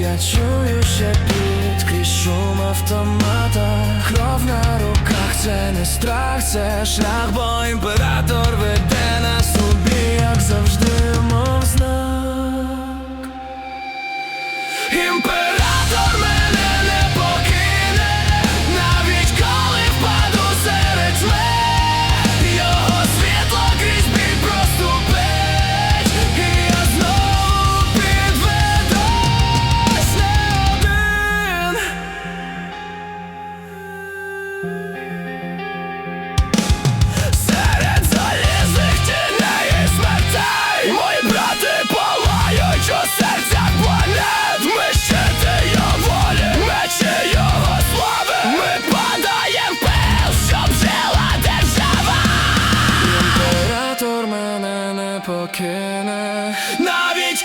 я чую ще під крізь шум автомата. Кров на руках, це не страх, це шлях бо імператор не покине. Навіть